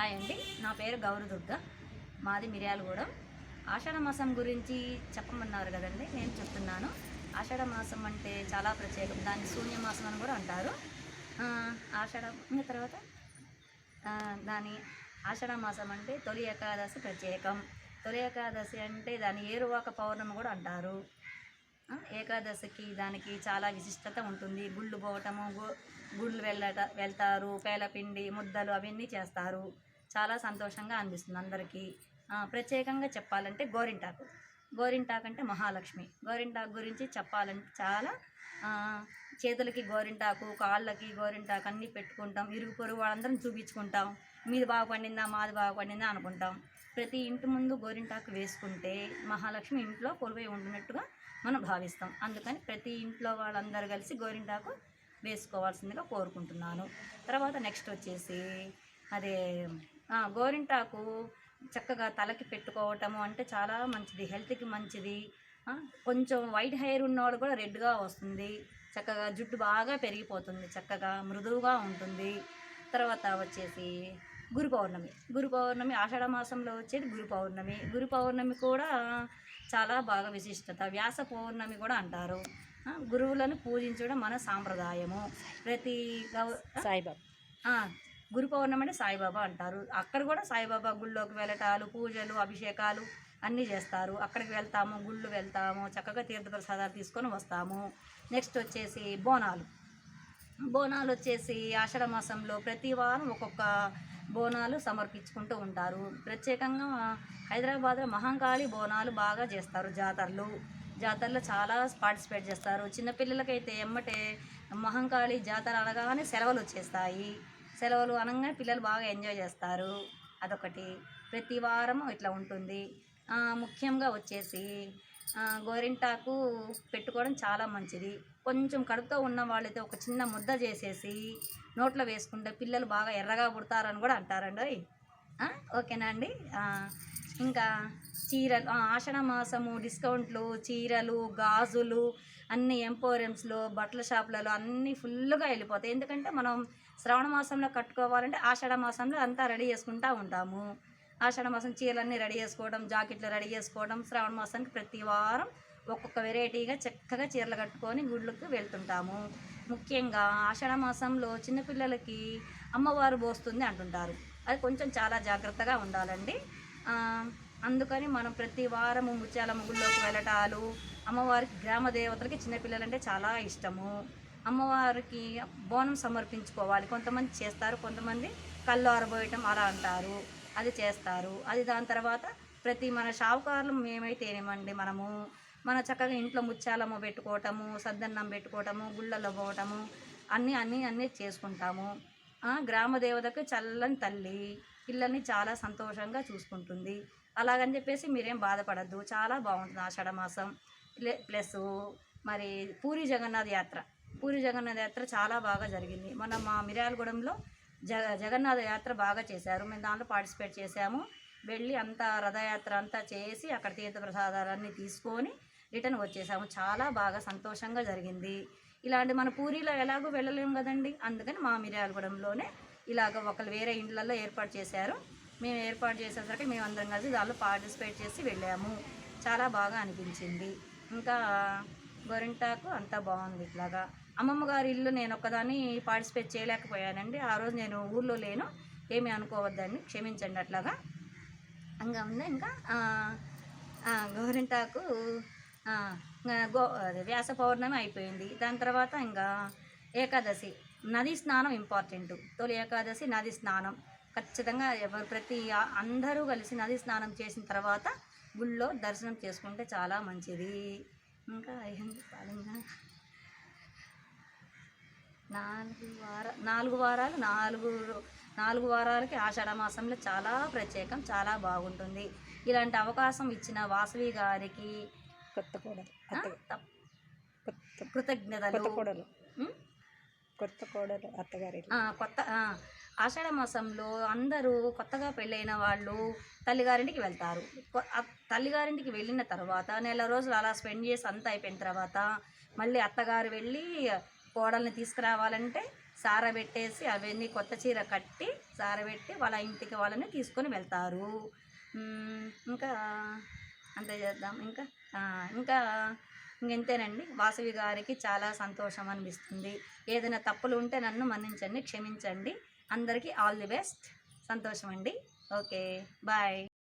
Hi అండి. నా పేరు గౌరదుర్గ. మాది మిర్యాలగూడెం. ఆషాఢ మాసం గురించి చెప్పమన్నారు కదండి నేను చెప్తున్నాను. ఆషాఢ మాసం అంటే చాలా ప్రత్యేకం దాన్ని శూన్యమాసం అని కూడా అంటారు. ఆషాఢ తర్వాత? దాని ఆషాఢ మాసం అంటే తొలి ఏకాదశి ప్రత్యేకం. తొలి ఏకాదశి అంటే దాని ఏరువాక పౌర్ణమి కూడా అంటారు. ఏకాదశికి దానికి చాలా విశిష్టత ఉంటుంది. గుళ్ళు పోవటము గు- గుళ్ళు వెళ్ళట వెళ్తారు పేలపిండి ముద్దలు అవన్నీ చేస్తారు. చాలా సంతోషంగా అనిపిస్తుంది అందరికీ. ప్రత్యేకంగా చెప్పాలంటే గోరింటాకు. గోరింటాకు అంటే మహాలక్ష్మి. గోరింటాకు గురించి చెప్పాలంటే చాలా చేతులకి గోరింటాకు కాళ్ళకి గోరింటాకు అన్నీ పెట్టుకుంటాం. ఇరుగు పొరుగు వాళ్ళందరం చూపించుకుంటాం. మీది బాగా పండిందా మాది బాగా పండిందా అనుకుంటాం. ప్రతి ఇంటి ముందు గోరింటాకు వేసుకుంటే మహాలక్ష్మి ఇంట్లో కొలువై ఉండినట్టుగా మనం భావిస్తాం. అందుకని ప్రతి ఇంట్లో వాళ్ళందరూ కలిసి గోరింటాకు వేసుకోవాల్సిందిగా కోరుకుంటున్నాను. తర్వాత నెక్స్ట్ వచ్చేసి అదే గోరింటాకు చక్కగా తలకి పెట్టుకోవటము అంటే చాలా మంచిది. హెల్త్కి మంచిది. కొంచెం వైట్ హెయిర్ ఉన్నవాడు కూడా రెడ్గా వస్తుంది. చక్కగా జుట్టు బాగా పెరిగిపోతుంది. చక్కగా మృదువుగా ఉంటుంది. తర్వాత వచ్చేసి గురు పౌర్ణమి. గురు పౌర్ణమి ఆషాఢ మాసంలో వచ్చేది గురు పౌర్ణమి. గురు పౌర్ణమి కూడా చాలా బాగా విశిష్టత. వ్యాస పౌర్ణమి కూడా అంటారు. గురువులను పూజించడం మన సాంప్రదాయము. ప్రతి గౌ సాయిబాబా. గురు పౌర్ణమి అంటే సాయిబాబా అంటారు. అక్కడ కూడా సాయిబాబా గుళ్ళోకి వెళ్ళటాలు పూజలు అభిషేకాలు అన్నీ చేస్తారు. అక్కడికి వెళ్తాము గుళ్ళు వెళ్తాము చక్కగా తీర్థప్రసాదాలు తీసుకొని వస్తాము. నెక్స్ట్ వచ్చేసి బోనాలు. బోనాలు వచ్చేసి ఆషాఢ మాసంలో ప్రతి వారం ఒక్కొక్క బోనాలు సమర్పించుకుంటూ ఉంటారు. ప్రత్యేకంగా హైదరాబాద్లో మహంకాళి బోనాలు బాగా చేస్తారు జాతరలు. జాతరలో చాలా పార్టిసిపేట్ చేస్తారు. చిన్నపిల్లలకైతే ఎమ్మటే మహంకాళి జాతర అనగానే సెలవులు వచ్చేస్తాయి. సెలవులు అనగానే పిల్లలు బాగా ఎంజాయ్ చేస్తారు. అదొకటి. ప్రతి వారం ఇట్లా ఉంటుంది. ముఖ్యంగా వచ్చేసి గోరింటాకు పెట్టుకోవడం చాలా మంచిది. కొంచెం కడుపుతో ఉన్న వాళ్ళైతే ఒక చిన్న ముద్ద చేసేసి నోట్లో వేసుకుంటే పిల్లలు బాగా ఎర్రగా పుడతారని కూడా అంటారండి. ఓయ్. ఓకేనా అండి? ఇంకా చీరలు ఆషణ ఆషాఢ మాసము డిస్కౌంట్లు చీరలు గాజులు అన్ని ఎంపోరియంస్లో బట్టల షాపులలో అన్నీ ఫుల్గా వెళ్ళిపోతాయి. ఎందుకంటే మనం శ్రవణ మాసంలో కట్టుకోవాలంటే ఆషాఢ మాసంలో అంతా రెడీ చేసుకుంటూ ఉంటాము. ఆషాఢ మాసం చీరలన్నీ రెడీ చేసుకోవడం జాకెట్లు రెడీ చేసుకోవడం శ్రావణ మాసానికి ప్రతి వారం ఒక్కొక్క వెరైటీగా చక్కగా చీరలు కట్టుకొని గుళ్ళకి వెళ్తుంటాము. ముఖ్యంగా ఆషాఢ మాసంలో చిన్నపిల్లలకి అమ్మవారు పోస్తుంది అంటుంటారు. అది కొంచెం చాలా జాగ్రత్తగా ఉండాలండి. అందుకని మనం ప్రతి వారము ముత్యాల ముగ్గుల్లోకి వెళ్ళటాలు అమ్మవారికి గ్రామ దేవతలకి చిన్నపిల్లలంటే చాలా ఇష్టము. అమ్మవారికి బోనం సమర్పించుకోవాలి. కొంతమంది చేస్తారు కొంతమంది కళ్ళు ఆరబోయటం అలా అంటారు. అది చేస్తారు. అది దాని తర్వాత ప్రతి మన షావుకారులు మేమైతే ఏమండి మనము మన చక్కగా ఇంట్లో ముత్యాలమ్మ పెట్టుకోవటము సద్దన్నం పెట్టుకోవటము గుళ్ళల్లో పోవటము అన్నీ అన్నీ అన్నీ చేసుకుంటాము. గ్రామ దేవతకు చల్లని తల్లి పిల్లల్ని చాలా సంతోషంగా చూసుకుంటుంది. అలాగని చెప్పేసి మీరేం బాధపడద్దు. చాలా బాగుంటుంది ఆషాఢ మాసం. ప్లే- ప్లస్ మరి పూరి జగన్నాథ్ యాత్ర. పూరి జగన్నాథ్ యాత్ర చాలా బాగా జరిగింది. మన మా మిర్యాలగూడెంలో జగ జగన్నాథ యాత్ర బాగా చేశారు. మేము దాంట్లో పార్టిసిపేట్ చేశాము. వెళ్ళి అంతా రథయాత్ర అంతా చేసి అక్కడ తీర్థప్రసాదాలన్నీ తీసుకొని రిటర్న్ వచ్చేసాము. చాలా బాగా సంతోషంగా జరిగింది. ఇలాంటి మన పూరిలో ఎలాగో వెళ్ళలేము కదండి? అందుకని మా మిర్యాలగూడెంలోనే ఇలాగ ఒకరు వేరే ఇండ్లలో ఏర్పాటు చేశారు. మేము ఏర్పాటు చేసేసరికి మేము అందరం కలిసి దానిలో పార్టిసిపేట్ చేసి వెళ్ళాము. చాలా బాగా అనిపించింది. ఇంకా గోరింటాకు అంతా బాగుంది ఇట్లాగా. అమ్మమ్మ గారి ఇల్లు నేను ఒక్కదాన్ని పార్టిసిపేట్ చేయలేకపోయానండి. ఆ రోజు నేను ఊళ్ళో లేను. ఏమీ అనుకోవద్దండి. క్షమించండి అట్లాగా. ఇంకా ఉంది. ఇంకా గోరింటాకు ఇంకా గో అదే వ్యాస పౌర్ణమి అయిపోయింది. దాని తర్వాత ఇంకా ఏకాదశి. నది స్నానం ఇంపార్టెంట్. తొలి ఏకాదశి నది స్నానం. ఖచ్చితంగా ఎవరు ప్రతి అందరూ కలిసి నది స్నానం చేసిన తర్వాత గుళ్ళో దర్శనం చేసుకుంటే చాలా మంచిది. ఇంకా ఏం చెప్పాలి ఇంకా? నాలుగు వార నాలుగు వారాలు నాలుగు నాలుగు వారాలకి ఆషాఢ మాసంలో చాలా ప్రత్యేకం చాలా బాగుంటుంది. ఇలాంటి అవకాశం ఇచ్చిన వాసవి గారికి కొత్త కోడలు తప్- కొత్త కృతజ్ఞతలు. కోడలు? కొత్త కోడలు అత్తగారి కొత్త ఆషాఢ మాసంలో అందరూ కొత్తగా పెళ్ళైన వాళ్ళు తల్లిగారింటికి వెళ్తారు. తల్లిగారింటికి వెళ్ళిన తర్వాత నెల రోజులు అలా స్పెండ్ చేసి అంతా అయిపోయిన తర్వాత మళ్ళీ అత్తగారు వెళ్ళి కోడల్ని తీసుకురావాలంటే సారబెట్టేసి అవన్నీ కొత్త చీర కట్టి సారబెట్టి వాళ్ళ ఇంటికి వాళ్ళని తీసుకొని వెళ్తారు. ఇంకా అంతే చేద్దాం. ఇంకా ఇంకా ఇంకెంతేనండి? వాసవి గారికి చాలా సంతోషం అనిపిస్తుంది. ఏదైనా తప్పులు ఉంటే నన్ను మన్నించండి క్షమించండి. అందరికీ ఆల్ ది బెస్ట్. సంతోషం అండి ఓకే. బాయ్.